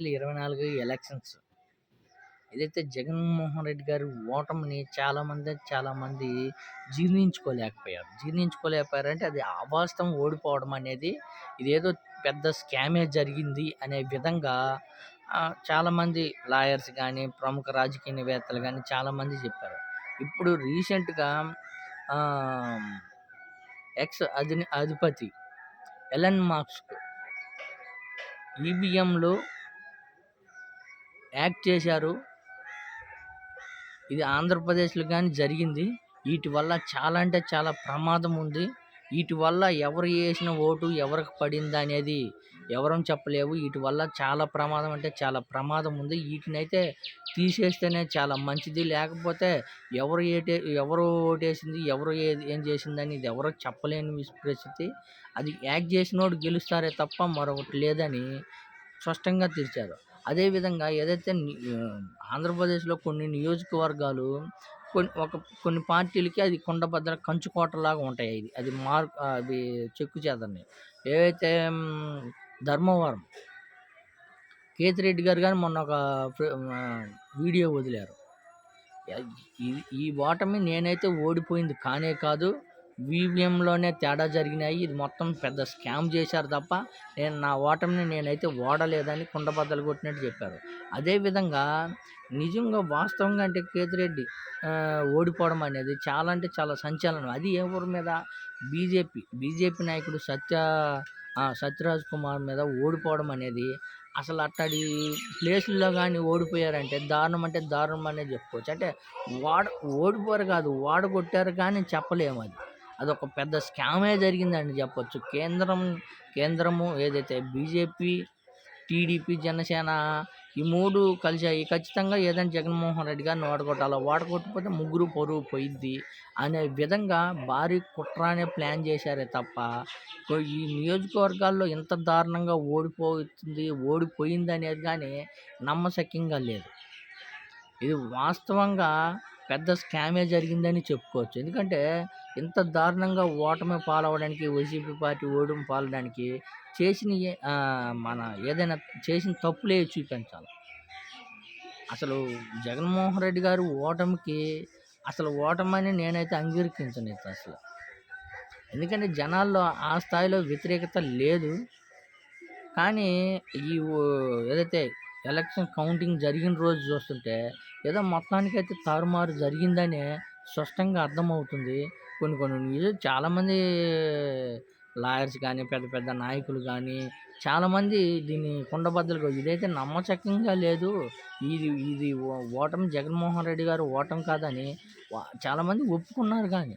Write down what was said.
ఇరవై నాలుగు ఎలక్షన్స్. ఏదైతే జగన్మోహన్ రెడ్డి గారి ఓటమిని చాలామంది చాలామంది జీర్ణించుకోలేకపోయారు. జీర్ణించుకోలేకపోయారంటే అది అవాస్తవం ఓడిపోవడం అనేది ఇదేదో పెద్ద స్కామే జరిగింది అనే విధంగా చాలామంది లాయర్స్ కానీ ప్రముఖ రాజకీయవేత్తలు కానీ చాలామంది చెప్పారు. ఇప్పుడు రీసెంట్గా ఎక్స్ అధి అధిపతి ఎలన్ మాస్క్ ఈవీఎంలో యాక్ట్ చేశారు. ఇది ఆంధ్రప్రదేశ్లో కానీ జరిగింది. వీటి వల్ల చాలా అంటే చాలా ప్రమాదం ఉంది. వీటి వల్ల ఎవరు వేసిన ఓటు ఎవరికి పడింది అనేది ఎవరం చెప్పలేవు. వీటి వల్ల చాలా ప్రమాదం అంటే చాలా ప్రమాదం ఉంది. వీటినైతే తీసేస్తేనే చాలా మంచిది. లేకపోతే ఎవరు ఏటే ఎవరు ఓటేసింది ఎవరు ఏ ఏం చేసిందని ఇది ఎవరో చెప్పలేని పరిస్థితి. అది యాక్ట్ చేసినోడు గెలుస్తారే తప్ప మరొకటి లేదని స్పష్టంగా తీర్చారు అదేవిధంగా ఏదైతే ఆంధ్రప్రదేశ్లో కొన్ని నియోజకవర్గాలు కొన్ని ఒక కొన్ని పార్టీలకి అది కొండభద్ర కంచుకోటలాగా ఉంటాయి ఇది అది మార్ అవి చెక్కు చేతని. ఏవైతే ధర్మవరం ధర్మవరం కేతిరెడ్డి గారు కానీ మొన్న ఒక వీడియో వదిలారు. ఈ- ఈ ఓటమి నేనైతే ఓడిపోయింది కానే కాదు వీవీఎంలోనే తేడా జరిగినాయి. ఇది మొత్తం పెద్ద స్కామ్ చేశారు తప్ప నేను నా ఓటమిని నేనైతే ఓడలేదని కుండబద్దలు కొట్టినట్టు చెప్పారు. అదేవిధంగా నిజంగా వాస్తవంగా అంటే కేతిరెడ్డి ఓడిపోవడం అనేది చాలా అంటే చాలా సంచలనం. అది ఎవరి మీద? బీజేపీ. బీజేపీ నాయకుడు సత్య సత్యరాజ్ కుమార్ మీద ఓడిపోవడం అనేది అసలు అట్టడి ప్లేసుల్లో కానీ ఓడిపోయారంటే దారుణం అంటే దారుణం అనేది చెప్పుకోవచ్చు. అంటే వాడ ఓడిపోరు కాదు వాడగొట్టారు కానీ చెప్పలేము అది. అదొక పెద్ద స్కామే జరిగిందని చెప్పొచ్చు. కేంద్రం కేంద్రము ఏదైతే బీజేపీ టీడీపీ జనసేన ఈ మూడు కలిసాయి ఖచ్చితంగా ఏదైనా జగన్మోహన్ రెడ్డి గారిని ఓడగొట్టాలి? ఓడగొట్టకపోతే ముగ్గురు పొరుగు పోయిద్ది అనే విధంగా భారీ కుట్రానే ప్లాన్ చేశారే తప్ప ఈ నియోజకవర్గాల్లో ఇంత దారుణంగా ఓడిపోతుంది ఓడిపోయింది అనేది కానీ నమ్మశక్యంగా లేదు. ఇది వాస్తవంగా పెద్ద స్కామే జరిగిందని చెప్పుకోవచ్చు. ఎందుకంటే ఇంత దారుణంగా ఓటమి పాలవడానికి వైసీపీ పార్టీ ఓటమి పాలడానికి చేసిన మన ఏదైనా చేసిన తప్పులే చూపించాలి. అసలు జగన్మోహన్ రెడ్డి గారు ఓటమికి అసలు ఓటమని నేనైతే అంగీకరించను అసలు. ఎందుకంటే జనాల్లో ఆ స్థాయిలో వ్యతిరేకత లేదు. కానీ ఈ ఓ- ఏదైతే ఎలక్షన్ కౌంటింగ్ జరిగిన రోజు చూస్తుంటే ఏదో మొత్తానికైతే తారుమారు జరిగిందనే స్పష్టంగా అర్థమవుతుంది. కొన్ని కొన్ని న్యూస్ చాలామంది లాయర్స్ కానీ పెద్ద పెద్ద నాయకులు కానీ చాలామంది దీన్ని కుండబద్దలుగా ఇదైతే నమ్మచకంగా లేదు. ఇది ఇది ఓటమి జగన్మోహన్ రెడ్డి గారు ఓటమి కాదని చాలామంది ఒప్పుకున్నారు కానీ.